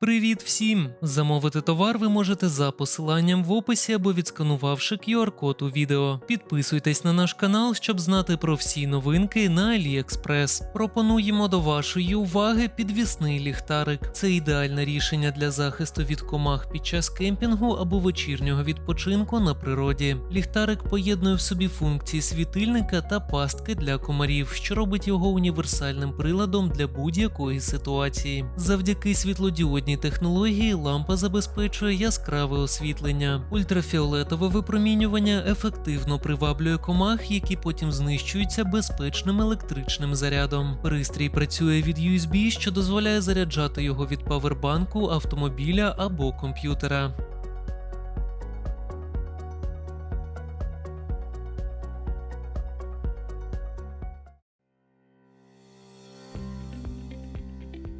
Привіт всім! Замовити товар ви можете за посиланням в описі або відсканувавши QR-код у відео. Підписуйтесь на наш канал, щоб знати про всі новинки на AliExpress. Пропонуємо до вашої уваги підвісний ліхтарик. Це ідеальне рішення для захисту від комах під час кемпінгу або вечірнього відпочинку на природі. Ліхтарик поєднує в собі функції світильника та пастки для комарів, що робить його універсальним приладом для будь-якої ситуації. Завдяки світлодіодній технології лампа забезпечує яскраве освітлення. Ультрафіолетове випромінювання ефективно приваблює комах, які потім знищуються безпечним електричним зарядом. Пристрій працює від USB, що дозволяє заряджати його від павербанку, автомобіля або комп'ютера.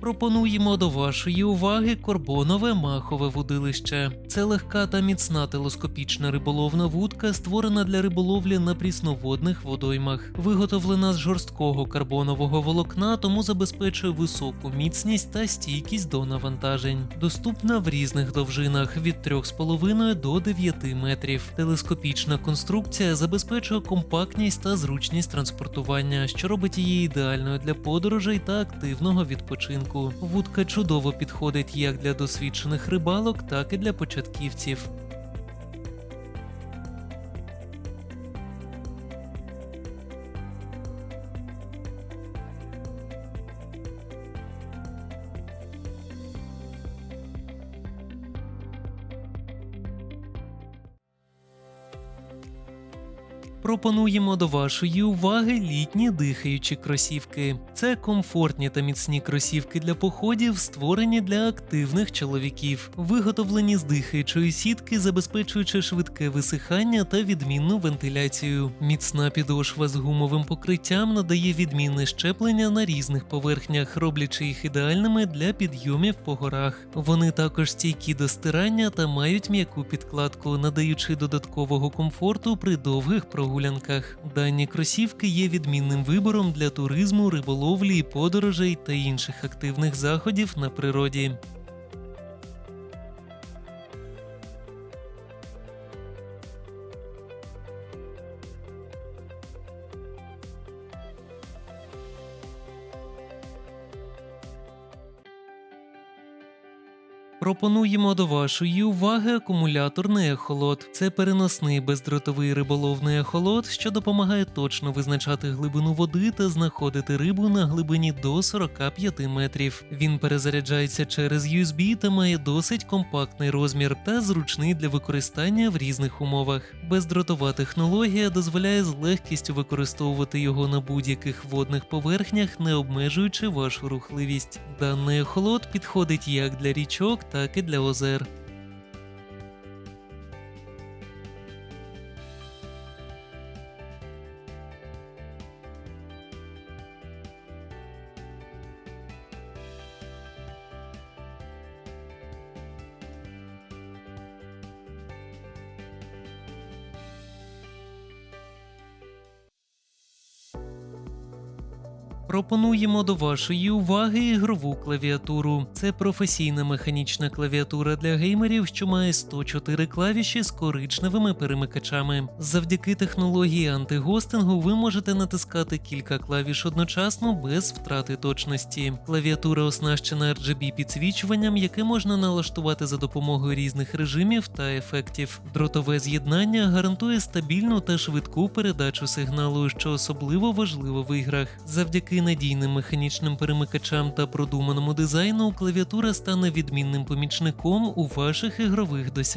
Пропонуємо до вашої уваги корбонове махове вудилище. Це легка та міцна телескопічна риболовна вудка, створена для риболовлі на прісноводних водоймах. Виготовлена з жорсткого карбонового волокна, тому забезпечує високу міцність та стійкість до навантажень. Доступна в різних довжинах від 3,5 до 9 метрів. Телескопічна конструкція забезпечує компактність та зручність транспортування, що робить її ідеальною для подорожей та активного відпочинку. Вудка чудово підходить як для досвідчених рибалок, так і для початківців. Пропонуємо до вашої уваги літні дихаючі кросівки. Це комфортні та міцні кросівки для походів, створені для активних чоловіків, виготовлені з дихаючої сітки, забезпечуючи швидке висихання та відмінну вентиляцію. Міцна підошва з гумовим покриттям надає відмінне щеплення на різних поверхнях, роблячи їх ідеальними для підйомів по горах. Вони також стійкі до стирання та мають м'яку підкладку, надаючи додаткового комфорту при довгих прогулянках. Дані кросівки є відмінним вибором для туризму, риболовлі, подорожей та інших активних заходів на природі. Пропонуємо до вашої уваги акумуляторний ехолот. Це переносний бездротовий риболовний ехолот, що допомагає точно визначати глибину води та знаходити рибу на глибині до 45 метрів. Він перезаряджається через USB та має досить компактний розмір та зручний для використання в різних умовах. Бездротова технологія дозволяє з легкістю використовувати його на будь-яких водних поверхнях, не обмежуючи вашу рухливість. Даний ехолот підходить як для річок, так і Пропонуємо до вашої уваги ігрову клавіатуру. Це професійна механічна клавіатура для геймерів, що має 104 клавіші з коричневими перемикачами. Завдяки технології антигостингу ви можете натискати кілька клавіш одночасно без втрати точності. Клавіатура оснащена RGB підсвічуванням, яке можна налаштувати за допомогою різних режимів та ефектів. Дротове з'єднання гарантує стабільну та швидку передачу сигналу, що особливо важливо в іграх. Завдяки надійним механічним перемикачам та продуманому дизайну клавіатура стане відмінним помічником у ваших ігрових досягненнях.